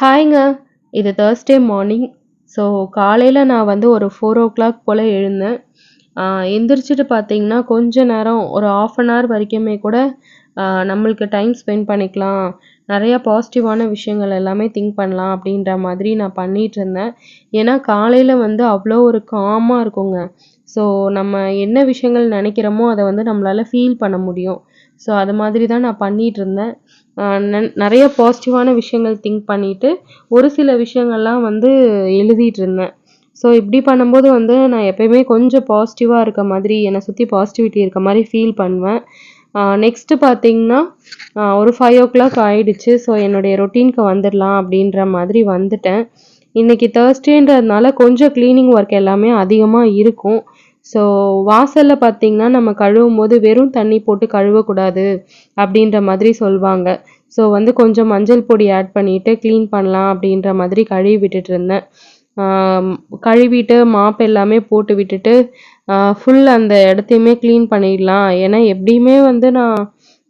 ஹாய்ங்க இது Thursday morning so காலையில் நான் வந்து ஒரு ஃபோர் ஓ கிளாக் போல் எழுந்தேன். எந்திரிச்சிட்டு பார்த்தீங்கன்னா கொஞ்ச நேரம் ஒரு ஆஃப் அன் ஹவர் வரைக்குமே கூட நம்மளுக்கு டைம் ஸ்பெண்ட் பண்ணிக்கலாம். நிறையா பாசிட்டிவான விஷயங்கள் எல்லாமே திங்க் பண்ணலாம் அப்படின்ற மாதிரி நான் பண்ணிகிட்டு இருந்தேன். ஏன்னா காலையில் வந்து அவ்வளோ ஒரு காமாக இருக்குங்க. ஸோ நம்ம என்ன விஷயங்கள் நினைக்கிறோமோ அதை வந்து நம்மளால் ஃபீல் பண்ண முடியும். ஸோ அது மாதிரி தான் நான் பண்ணிகிட்டு இருந்தேன் நிறைய பாசிட்டிவான விஷயங்கள் திங்க் பண்ணிவிட்டு ஒரு சில விஷயங்கள்லாம் வந்து எழுதிட்டு இருந்தேன் ஸோ இப்படி பண்ணும்போது வந்து நான் எப்பயுமே கொஞ்சம் பாசிட்டிவாக இருக்க மாதிரி என்னை சுற்றி பாசிட்டிவிட்டி இருக்க மாதிரி ஃபீல் பண்ணுவேன். நெக்ஸ்ட்டு பார்த்தீங்கன்னா ஒரு ஃபைவ் ஓ கிளாக் ஆகிடுச்சு ஸோ என்னுடைய ரொட்டீனுக்கு வந்துடலாம் அப்படின்ற மாதிரி வந்துட்டேன். இன்றைக்கி தேர்ஸ்டேன்றதுனால கொஞ்சம் க்ளீனிங் ஒர்க் எல்லாமே அதிகமாக இருக்கும். ஸோ வாசலில் பார்த்தீங்கன்னா நம்ம கழுவும் போது வெறும் தண்ணி போட்டு கழுவக்கூடாது அப்படின்ற மாதிரி சொல்லுவாங்க ஸோ வந்து கொஞ்சம் மஞ்சள் பொடி ஆட் பண்ணிவிட்டு க்ளீன் பண்ணலாம் அப்படின்ற மாதிரி கழுவி விட்டுட்டு இருந்தேன். கழுவிட்டு மாப் எல்லாமே போட்டு விட்டுட்டு ஃபுல் அந்த இடத்தையுமே க்ளீன் பண்ணிடலாம். ஏன்னா எப்படியுமே வந்து நான்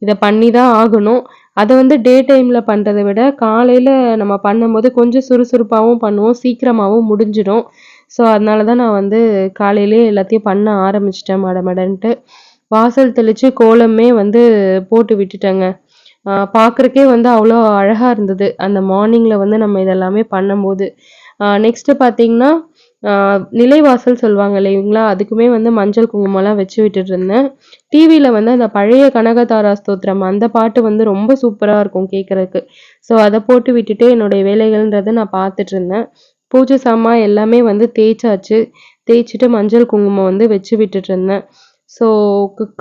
இதை பண்ணி தான் ஆகணும். அதை வந்து டே டைமில் பண்ணுறதை விட காலையில் நம்ம பண்ணும்போது கொஞ்சம் சுறுசுறுப்பாகவும் பண்ணுவோம். சீக்கிரமாகவும் முடிஞ்சிடும். ஸோ அதனால தான் நான் வந்து காலையிலே எல்லாத்தையும் பண்ண ஆரம்பிச்சிட்டேன் மடமடன்ட்டு வாசல் தெளித்து கோலமே வந்து போட்டு விட்டுட்டேங்க. பார்க்குறக்கே வந்து அவ்வளோ அழகாக இருந்தது. அந்த மார்னிங்கில் வந்து நம்ம இதெல்லாமே பண்ணும்போது. நெக்ஸ்ட்டு பார்த்தீங்கன்னா நிலைவாசல் சொல்லுவாங்க இல்லைங்களா? அதுக்குமே வந்து மஞ்சள் குங்குமம்லாம் வச்சு விட்டுட்டு இருந்தேன் டிவியில் வந்து அந்த பழைய கனகதாரா ஸ்தோத்திரம் அந்த பாட்டு வந்து ரொம்ப சூப்பராக இருக்கும் கேட்குறதுக்கு ஸோ அதை போட்டு விட்டுட்டு என்னுடைய வேலைகள்ன்றதை நான் பார்த்துட்டு இருந்தேன் பூஜை சாமான் எல்லாமே வந்து தேய்ச்சாச்சு. தேய்ச்சிட்டு மஞ்சள் குங்குமம் வந்து வச்சு விட்டுட்டு இருந்தேன். ஸோ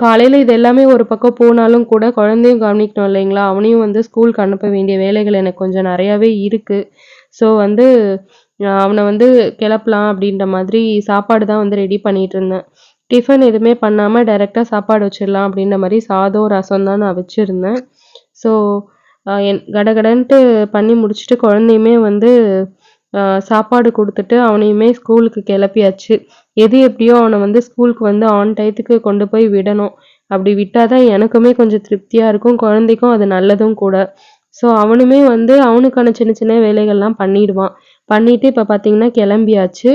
காலையில் இது எல்லாமே ஒரு பக்கம் போனாலும் கூட குழந்தையும் கவனிக்கணும் இல்லைங்களா? அவனையும் வந்து ஸ்கூலுக்கு அனுப்ப வேண்டிய வேலைகள் எனக்கு கொஞ்சம் நிறையாவே இருக்குது ஸோ வந்து அவனை வந்து கிளப்பலாம் அப்படின்ற மாதிரி சாப்பாடு தான் வந்து ரெடி பண்ணிகிட்டு இருந்தேன். டிஃபன் எதுவுமே பண்ணாமல் டைரெக்டாக சாப்பாடு வச்சிடலாம் அப்படின்ற மாதிரி சாதம் ரசம் தான் நான் வச்சுருந்தேன். ஸோ என் கடகடன்ட்டு பண்ணி முடிச்சுட்டு குழந்தையுமே வந்து சாப்பாடு கொடுத்துட்டு அவனையுமே ஸ்கூலுக்கு கிளப்பியாச்சு. எது எப்படியோ அவனை வந்து ஸ்கூலுக்கு வந்து ஆன் டயத்துக்கு கொண்டு போய் விடணும். அப்படி விட்டால் தான் எனக்குமே கொஞ்சம் திருப்தியாக இருக்கும். குழந்தைக்கும் அது நல்லதும் கூட. ஸோ அவனுமே வந்து அவனுக்கான சின்ன சின்ன வேலைகள்லாம் பண்ணிடுவான். பண்ணிட்டு இப்போ பார்த்தீங்கன்னா கிளம்பியாச்சு.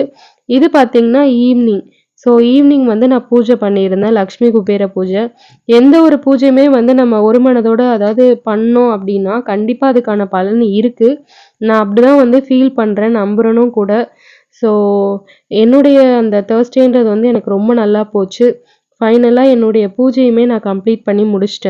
இது பார்த்தீங்கன்னா ஈவினிங் ஸோ ஈவினிங் வந்து நான் பூஜை பண்ணியிருந்தேன் லக்ஷ்மி குபேர பூஜை. எந்த ஒரு பூஜையுமே வந்து நம்ம ஒரு மனதோட அதாவது பண்ணோம் அப்படின்னா கண்டிப்பாக அதுக்கான பலன் இருக்குது நான் அப்படி தான் வந்து ஃபீல் பண்ணுறேன் நம்புறனும் கூட. ஸோ என்னுடைய அந்த தேர்ஸ்டேன்றது வந்து எனக்கு ரொம்ப நல்லா போச்சு. ஃபைனலாக என்னுடைய பூஜையுமே நான் கம்ப்ளீட் பண்ணி முடிச்சிட்டேன்.